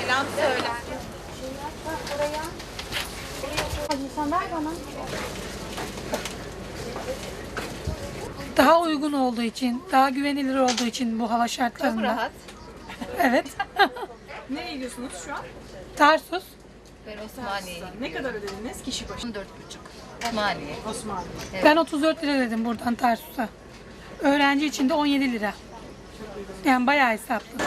Selam söyler. Sen ver bana. Daha uygun olduğu için, daha güvenilir olduğu için bu hava şartlarında. Çok rahat. Evet. Nereye gidiyorsunuz şu an? Tarsus. Ben Osmaniye'ye Ne kadar ödediniz kişi başı? 14,5. Osmaniye. Osmanlı. Ben 34 lira dedim buradan Tarsus'a. Öğrenci için de 17 lira. Yani bayağı hesaplı.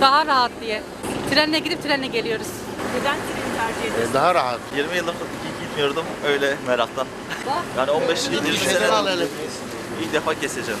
Daha rahat diye. Trenle gidip trenle geliyoruz. Neden treni tercih ediyorsunuz? Ee, Daha rahat. 20 yıllık gitmiyordum öyle meraktan. Yani 15-20 şeyler sene ilk defa keseceğim.